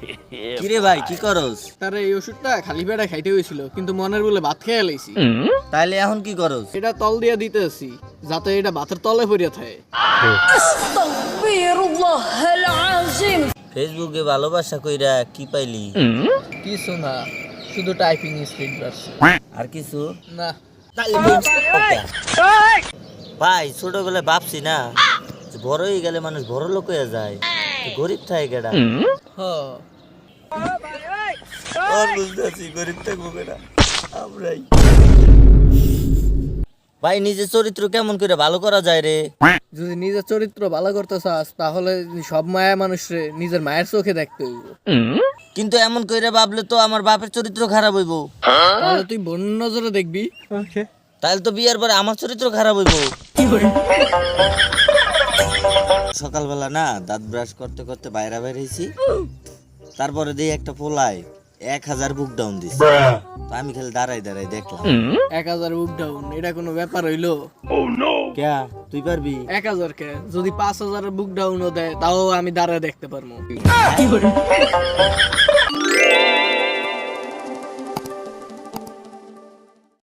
কিরে ভাই কি করস? এই ওষুধটা খালি পেটে খাইতে হয়েছিল কিন্তু মনের বলে ভাত খেয়ে লাইছি। এখন কি করস? এটা তল দিয়ে দিতেছি যাতে এটা ভাতের তলে পড়িয়া থাকে। ফেসবুকে ভালোবাসা কইরা কি পাইলি? কিছু না শুধু টাইপিং স্পিড বাড়ছে। আর কিছু? না। ভাই ছোটবেলায় ভাবছি না বড় হয়ে গেলে মানুষ বড় লোক হয়ে যায়। গরিব থাকে কেডা বুঝতেছি গরিব থাকব কেডা আমরাই। ভাই নিজের চরিত্র কেমন করে ভালো করা যায় রে? যদি নিজের চরিত্র ভালো করতে চাস তাহলে সব মায়া মানুষরে নিজের মায়ের চোখে দেখতে হইব। কিন্তু এমন কইরা ভাবলে তো আমার বাপের চরিত্র খারাপ হইব। তাহলে তুই বন্য নজরে দেখবি। তাহলে তো বিয়ের পরে আমার চরিত্র খারাপ হইব। সকালবেলা না দাঁত ব্রাশ করতে করতে বাইরে বেরিয়েছি তারপরে দিয়ে একটা পোলায় এক হাজার বুক ডাউন দিছে। তো আমি খালি দাঁড়াই দাঁড়াই দেখলাম। এক হাজার বুক ডাউন এটা কোনো ব্যাপার হইল? ক্যা? তুই পারবি? এক হাজার কে? যদি পাঁচ হাজার বুক ডাউনও দেয় তাও আমি দাঁড়ায় দেখতে পারব।